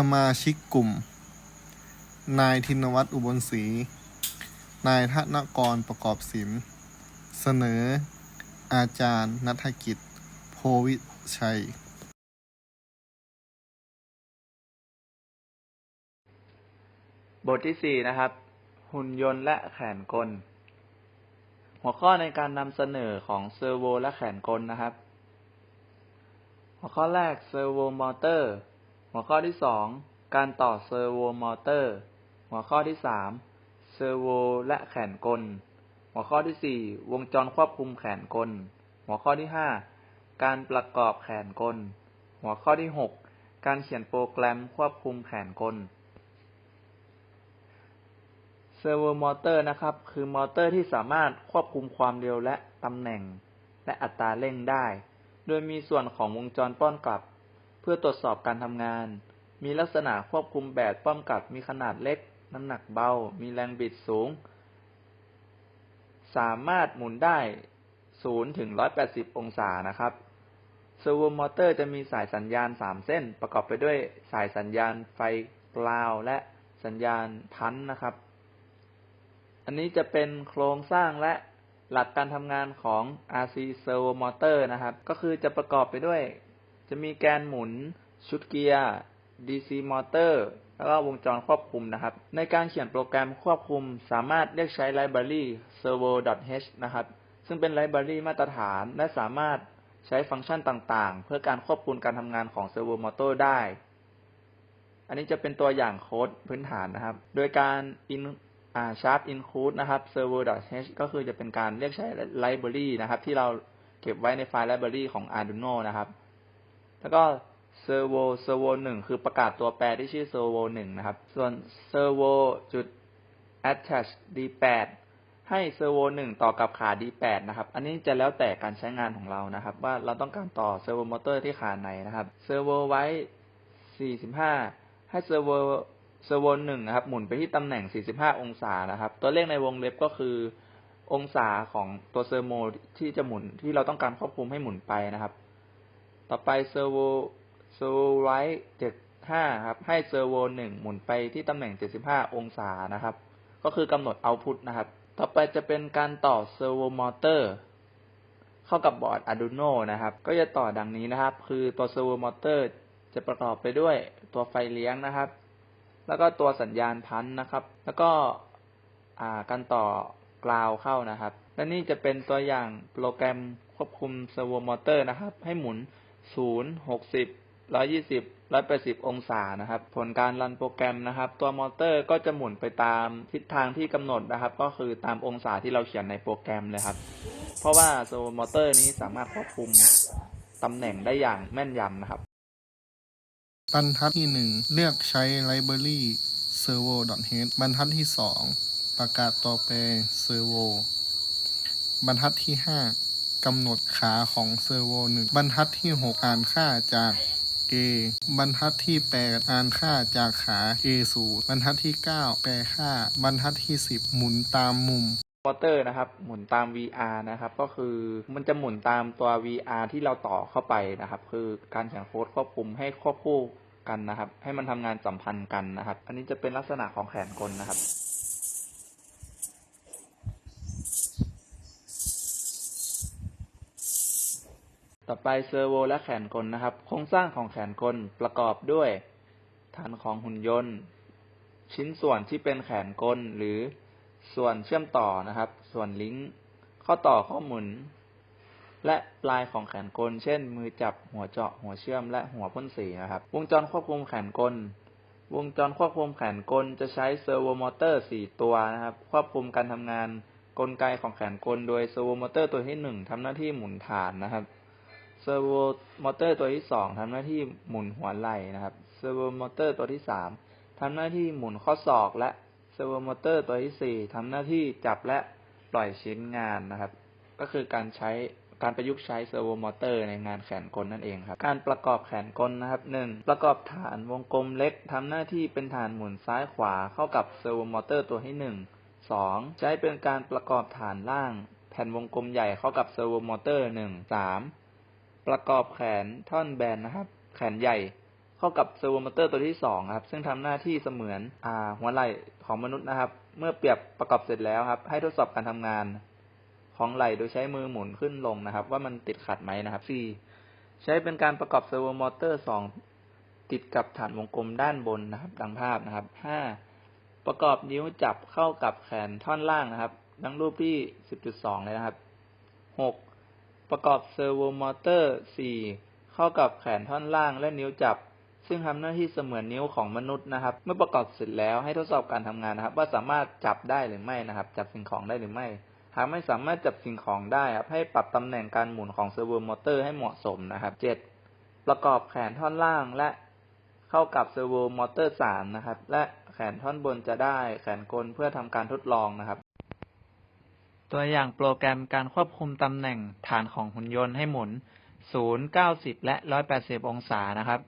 สมาชิกกลุ่ม นายธินวัฒน์อุบลศรี นายธนกรประกอบศิลป์ เสนอ อาจารย์นัฐกิจ โพวิชัย บทที่สี่นะครับ หุ่นยนต์และแขนกล หัวข้อในการนำเสนอของเซอร์โวและแขนกลนะครับ หัวข้อแรกเซอร์โวมอเตอร์ หัวข้อที่สองการต่อเซอร์โวมอเตอร์ หัวข้อที่สามเซอร์โวและแขนกล หัวข้อที่สี่วงจรควบคุมแขนกล หัวข้อที่ห้าการประกอบแขนกล หัวข้อที่หกการเขียนโปรแกรมควบคุมแขนกลเซอร์โวมอเตอร์นะครับ คือมอเตอร์ที่สามารถควบคุมความเร็วและตำแหน่ง และอัตราเร่งได้ โดยมีส่วนของวงจรป้อนกลับ พื่อตรวจสอบการทำงาน มีลักษณะควบคุมแบบป้อนกลับมีขนาดเล็ก น้ำหนักเบา มีแรงบิดสูง สามารถหมุนได้ 0 ถึง 180 องศานะครับเซอร์โวมอเตอร์จะมีสายสัญญาณ 3 เส้น ประกอบไปด้วยสายสัญญาณไฟกราวและสัญญาณพันนะครับ อันนี้จะเป็นโครงสร้างและหลักการทำงานของ RC Servo Motor นะครับ ก็คือจะประกอบไปด้วย จะมีแกนหมุน ชุดเกียร์ DC Motor แล้วก็วงจรควบคุมนะครับ ในการเขียนโปรแกรมควบคุม สามารถเรียกใช้ไลบรารี servo.h นะครับ ซึ่งเป็นไลบรารีมาตรฐานและสามารถใช้ฟังก์ชันต่างๆ เพื่อการควบคุมการทำงานของ Servo Motor ได้ อันนี้จะเป็นตัวอย่างโค้ดพื้นฐานนะครับ โดยการ in อ่า sharp include นะครับ servo.h ก็คือจะเป็นการเรียกใช้ library นะครับ ที่เราเก็บไว้ในไฟล์ library ของ Arduino นะครับ แล้วก็ servo servo หนึ่งคือประกาศตัวแปรที่ชื่อ servo หนึ่งนะครับ ส่วน servo จุด attach d8 ให้ servo หนึ่งต่อกับขา d8 นะครับ อันนี้จะแล้วแต่การใช้งานของเรานะครับ ว่าเราต้องการต่อ servo motor ที่ขาไหนนะครับ servo ไว้ 45 ให้ servo เซอร์โวหนึ่งนะครับ หมุนไปที่ตำแหน่ง 45 องศานะครับ ตัวเลขในวงเล็บก็คือองศาของตัวเซอร์โมที่จะหมุนที่เราต้องการควบคุมให้หมุนไปนะครับ ต่อไปเซอร์โวเซอร์โวไว้75ครับ ให้เซอร์โวหนึ่งหมุนไปที่ตำแหน่ง75องศานะครับ ก็คือกำหนดเอาพุตนะครับ ต่อไปจะเป็นการต่อเซอร์โวมอเตอร์เข้ากับบอร์ด Arduino นะครับ ก็จะต่อดังนี้นะครับ คือตัวเซอร์โวมอเตอร์จะประกอบไปด้วยตัวไฟเลี้ยงนะครับ แล้วก็ตัวสัญญาณพันนะครับ แล้วก็การต่อกราวเข้านะครับ และนี่จะเป็นตัวอย่างโปรแกรมควบคุมเซอร์โวมอเตอร์นะครับ ให้หมุน 0 60 120 180อยี่สิบร้อยแปดสิบองศานะครับ ผลการรันโปรแกรมนะครับ ตัวมอเตอร์ก็จะหมุนไปตามทิศทางที่กำหนดนะครับ ก็คือตามองศาที่เราเขียนในโปรแกรมเลยครับ เพราะว่าเซอร์โวมอเตอร์นี้สามารถควบคุมตำแหน่งได้อย่างแม่นยำนะครับบรรทัดที่หนึ่งเลือกใช้ library servo.h บรรทัดที่สองประกาศตัวแปร servo บรรทัดที่ห้า กำหนดขาของ servo หนึ่งบรรทัดที่หกอ่านค่าจาก A บรรทัดที่แปดอ่านค่าจากขา A ศูบรรทัดที่เก้าแปลค่า บรรทัดที่สิบหมุนตามมุมมอเตอร์นะครับหมุนตาม VR นะครับก็คือมันจะหมุนตามตัว VR ที่เราต่อเข้าไปนะครับ คือการเขียนโค้ดควบคุมให้ควบคู่กันนะครับ ให้มันทำงานสัมพันธ์กันนะครับ อันนี้จะเป็นลักษณะของแขนกลนะครับ ต่อไปเซอร์โวและแขนกลนะครับ โครงสร้างของแขนกลประกอบด้วยฐานของหุ่นยนต์ ชิ้นส่วนที่เป็นแขนกลหรือส่วนเชื่อมต่อนะครับ ส่วนลิงก์ข้อต่อข้อหมุนและปลายของแขนกล เช่น มือจับหัวเจาะหัวเชื่อมและหัวพ่นสีนะครับ วงจรควบคุมแขนกล วงจรควบคุมแขนกลจะใช้เซอร์โวมอเตอร์ 4 ตัวนะครับ ควบคุมการทำงานกลไกของแขนกล โดยเซอร์โวมอเตอร์ตัวที่หนึ่งทำหน้าที่หมุนฐานนะครับ เซอร์โวมอเตอร์ตัวที่สองทำหน้าที่หมุนหัวไหล่นะครับเซอร์โวมอเตอร์ตัวที่สามทำหน้าที่หมุนข้อศอกและเซอร์โวมอเตอร์ตัวที่สี่ทำหน้าที่จับและปล่อยชิ้นงานนะครับ ก็คือการใช้การประยุกต์ใช้เซอร์โวมอเตอร์ในงานแขนกลนั่นเองครับ การประกอบแขนกลนะครับหนึ่งประกอบฐานวงกลมเล็กทำหน้าที่เป็นฐานหมุนซ้ายขวาเข้ากับเซอร์โวมอเตอร์ตัวที่หนึ่งสองใช้เป็นการประกอบฐานล่าง แผ่นวงกลมใหญ่เข้ากับเซอร์โวมอเตอร์หนึ่งสาม ประกอบแขนท่อนแบนนะครับ แขนใหญ่ เข้ากับเซอร์โวมอเตอร์ตัวที่สองครับ ซึ่งทำหน้าที่เสมือนอ่าหัวไหล่ของมนุษย์นะครับ เมื่อเปรียบประกอบเสร็จแล้วครับ ให้ทดสอบการทำงาน ของไหล่โดยใช้มือหมุนขึ้นลงนะครับ ว่ามันติดขัดไหมนะครับ 4. ใช้เป็นการประกอบเซอร์โวมอเตอร์สองติดกับฐานวงกลมด้านบนนะครับดังภาพนะครับ 5. ประกอบนิ้วจับเข้ากับแขนท่อนล่างนะครับ ดังรูปที่ 10.2 เลยนะครับ 6. ประกอบเซอร์โวมอเตอร์ 4 เข้ากับแขนท่อนล่างและนิ้วจับ ซึ่งทำหน้าที่เสมือนนิ้วของมนุษย์นะครับ เมื่อประกอบเสร็จแล้วให้ทดสอบการทำงานนะครับ ว่าสามารถจับได้หรือไม่นะครับ จับสิ่งของได้หรือไม่หากไม่สามารถจับสิ่งของได้ครับให้ปรับตำแหน่งการหมุนของเซอร์โวมอเตอร์ให้เหมาะสมนะครับ 7. ประกอบแขนท่อนล่างและเข้ากับเซอร์โวมอเตอร์ 3 นะครับ และแขนท่อนบนจะได้แขนกลเพื่อทำการทดลองนะครับ ตัวอย่างโปรแกรมการควบคุมตำแหน่งฐานของหุ่นยนต์ให้หมุน 0 90 และ 180 องศานะครับ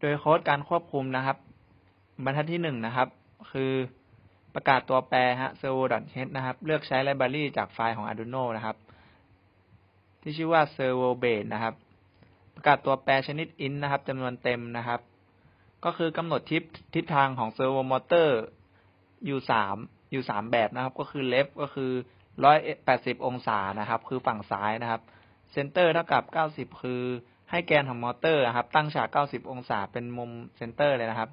โดยโค้ดการควบคุมนะครับ บรรทัดที่หนึ่งนะครับ คือประกาศตัวแปรฮะ servo.h นะครับ เลือกใช้ไลบรารีจากไฟล์ของ Arduino นะครับ ที่ชื่อว่า servo base นะครับ ประกาศตัวแปรชนิด int นะครับจำนวนเต็มนะครับ ก็คือกำหนดทิศทิศทางของ servo motor อยู่สาม อยู่สามแบบนะครับ ก็คือ left ก็คือ180องศานะครับ คือฝั่งซ้ายนะครับ center เท่ากับ90คือให้แกนของมอเตอร์นะครับ ตั้งฉาก90องศาเป็นมุมเซนเตอร์เลยนะครับ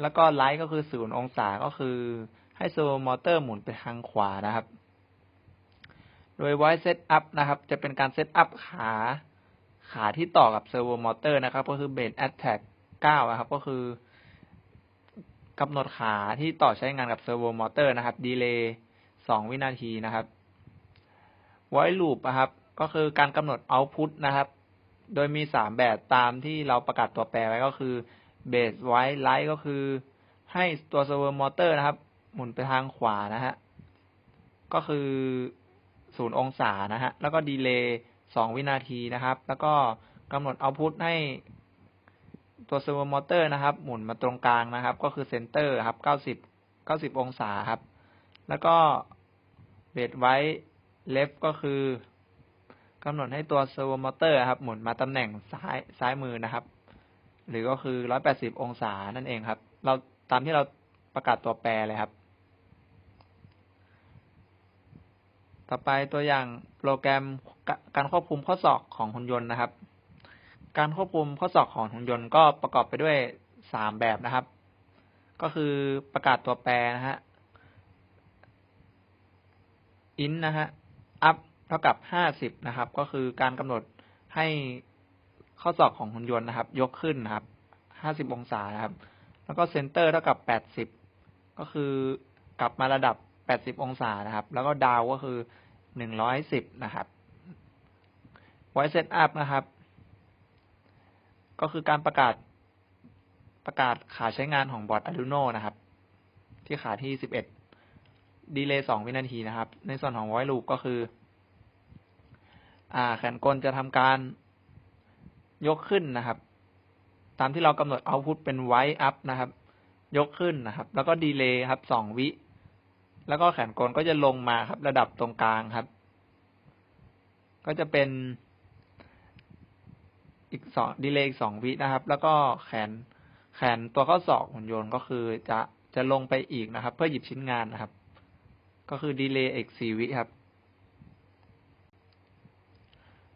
แล้วก็ไลท์ก็คือ0องศาก็คือ ให้เซอร์โวมอเตอร์หมุนไปทางขวานะครับ โดย voice setup นะครับ จะเป็นการเซตอัพขาขาที่ต่อกับเซอร์โวมอเตอร์นะครับ ก็คือ base attack 9นะครับ ก็คือ กำหนดขาที่ต่อใช้งานกับเซอร์โวมอเตอร์นะครับดีเลย์2วินาทีนะครับ voice loop นะครับ ก็คือการกำหนด output นะครับ โดยมีสามแบบตามที่เราประกาศตัวแปรไว้ก็คือ base white light ก็คือ ให้ตัว servo motor นะครับ หมุนไปทางขวานะฮะก็คือศูนย์องศานะฮะแล้วก็ดีเลย์สองวินาทีนะครับ แล้วก็กำหนด output ให้ ตัว servo motor นะครับ หมุนมาตรงกลางนะครับ ก็คือ center ครับเก้าสิบเก้าสิบองศาครับ แล้วก็ base white left ก็คือกำหนดให้ตัวเซอร์โวมอเตอร์ครับ หมุนมาตำแหน่งซ้ายซ้ายมือนะครับ หรือก็คือ180องศานั่นเองครับ เราตามที่เราประกาศตัวแปรเลยครับ ต่อไปตัวอย่างโปรแกรมการควบคุมข้อศอกของหุ่นยนต์นะครับ การควบคุมข้อศอกของหุ่นยนต์ก็ประกอบไปด้วยสามแบบนะครับ ก็คือประกาศตัวแปรนะฮะ int นะฮะ up เท่ากับห้าสิบนะครับ ก็คือการกำหนดให้ข้อศอกของหุ่นยนต์นะครับ ยกขึ้นนะครับห้าสิบองศานะครับ แล้วก็เซนเตอร์เท่ากับแปดสิบก็คือกลับมาระดับแปดสิบองศานะครับ แล้วก็ดาวก็คือหนึ่งร้อยสิบนะครับไวเซตอัพนะครับ ก็คือการประกาศประกาศขาใช้งานของบอร์ด Arduino นะครับ ที่ขาที่สิบเอ็ดดีเลย์สองวินาทีนะครับ ในส่วนของ void loop ก็คือ อ่า แขนกลจะทำการยกขึ้นนะครับ ตามที่เรากำหนด output เป็น white up นะครับ ยกขึ้นนะครับ แล้วก็ดีเลย์ครับสองวิ แล้วก็แขนกลก็จะลงมาครับ ระดับตรงกลางครับ ก็จะเป็น อีกสองดีเลย์อีกสองวินะครับ แล้วก็แขนแขนตัวข้อศอกหุ่นยนต์ก็คือจะจะลงไปอีกนะครับ เพื่อหยิบชิ้นงานนะครับ ก็คือดีเลย์อีกสี่วิครับ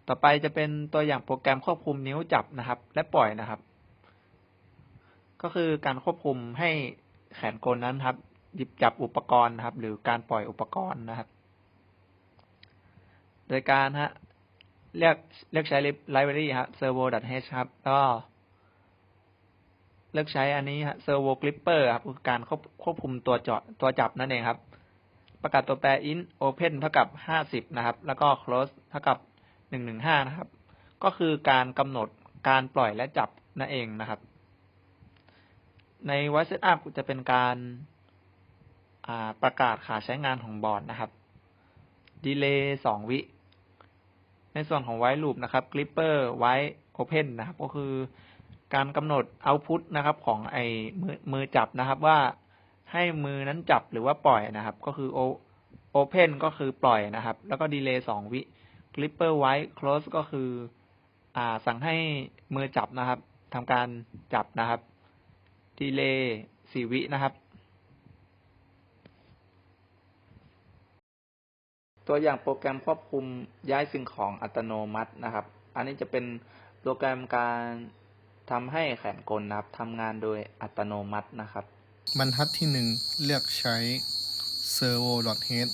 ต่อไปจะเป็นตัวอย่างโปรแกรมควบคุมนิ้วจับนะครับ และปล่อยนะครับ ก็คือการควบคุมให้แขนกลนั้นครับ หยิบจับอุปกรณ์นะครับ หรือการปล่อยอุปกรณ์นะครับ โดยการฮะ เรียกเรียกใช้ library ครับ servo.h ครับแล้วก็ เลือกใช้อันนี้ฮะ servo clipper ครับคือการควบควบคุมตัวจอตัวจับนั่นเองครับ ประกาศตัวแปร int open เท่ากับห้าสิบนะครับ แล้วก็ close เท่ากับหนึ่งหนึ่งห้านะครับ ก็คือการกำหนดการปล่อยและจับนั่นเองนะครับ ใน voice setup จะเป็นการประกาศขาใช้งานของบอร์ดนะครับ ดีเลย์สองวิ ในส่วนของ white loop นะครับ clipper white open นะครับ ก็คือการกำหนด output นะครับ ของไอ้มือมือจับนะครับ ว่าให้มือนั้นจับหรือว่าปล่อยนะครับ ก็คือ open ก็คือปล่อยนะครับ แล้วก็ดีเลย์สองวิ clipper white close ก็คือ อ่า สั่งให้มือจับนะครับทำการจับนะครับดีเลย์สี่วินะครับ ตัวอย่างโปรแกรมควบคุมย้ายสิ่งของอัตโนมัตินะครับ อันนี้จะเป็นโปรแกรมการทำให้แขนกลนะครับทำงานโดยอัตโนมัตินะครับ บรรทัดที่ 1 เลือกใช้ servo.h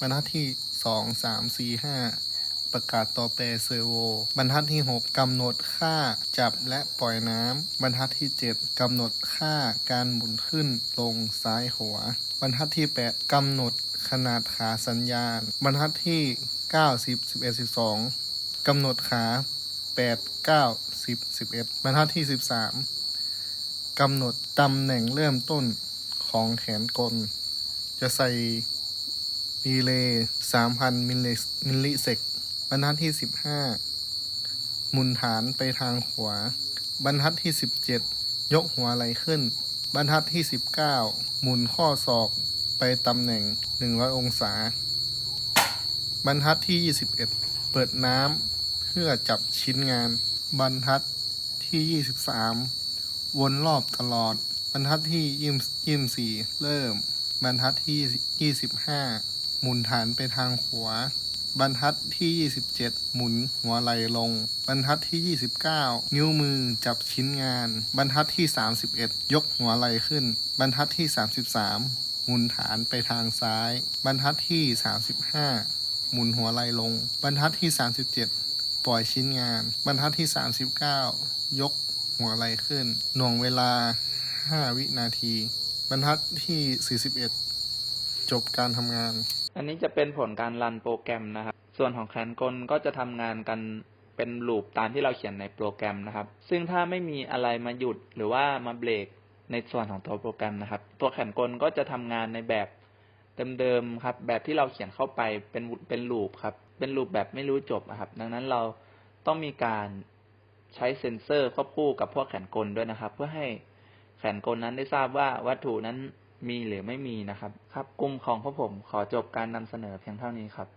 บรรทัดที่ 2 3 4 5 ประกาศต่อแปร servo บรรทัดที่ 6กำหนดค่าจับและปล่อยน้ำบรรทัดที่ 7กำหนดค่าการหมุนขึ้นลงซ้ายหัว บรรทัดที่ 8กำหนดขนาดขาสัญญาณ บรรทัดที่ 9 10 11 12กำหนดขา 8 9 10 11 บรรทัดที่ 13กำหนดตำแหน่งเริ่มต้นของแขนกล จะใส่ดีเลย์3,000 มิลลิมิลลิเซก รรทัดที่15หมุนฐานไปทางขวา บรรทัดที่17ยกหัวไหลขึ้น บรรทัดที่19หมุนข้อศอกไปตำแหน่ง100อยองศา บรรทัดที่21เอ็ดเปิดน้ำเพื่อจับชิ้นงาน บรรทัดที่23วนรอบตลอด บรรทัดที่ยี่ยี่สี่เริ่ม บรรทัดที่ยี่สิบห้าหมุนฐานไปทางขวา บรรทัดที่ยี่สิบเจ็ดหมุนหัวไหล่ลง บรรทัดที่ยี่สิบเก้านิ้วมือจับชิ้นงาน บรรทัดที่สามสิบเอ็ดยกหัวไหล่ขึ้น บรรทัดที่สามสิบสามหมุนฐานไปทางซ้าย บรรทัดที่สามสิบห้าหมุนหัวไหล่ลง บรรทัดที่สามสิบเจ็ดปล่อยชิ้นงาน บรรทัดที่ 39 ยกหัวไหล่ขึ้น หน่วงเวลา 5 วินาที บรรทัดที่ 41 จบการทำงาน อันนี้จะเป็นผลการรันโปรแกรมนะครับ ส่วนของแขนกลก็จะทำงานกันเป็นลูปตามที่เราเขียนในโปรแกรมนะครับ ซึ่งถ้าไม่มีอะไรมาหยุดหรือว่ามาเบรกในส่วนของตัวโปรแกรมนะครับ ตัวแขนกลก็จะทำงานในแบบเดิมๆครับ แบบที่เราเขียนเข้าไปเป็นเป็นลูปครับ เป็นลูปแบบไม่รู้จบอะครับ ดังนั้นเราต้องมีการใช้เซ็นเซอร์ควบคู่กับพวกแขนกลด้วยนะครับ เพื่อให้แขนกลนั้นได้ทราบว่าวัตถุนั้น มีหรือไม่มีนะครับ ครับกลุ่มของพวกผมขอจบการนำเสนอเพียงเท่านี้ครับ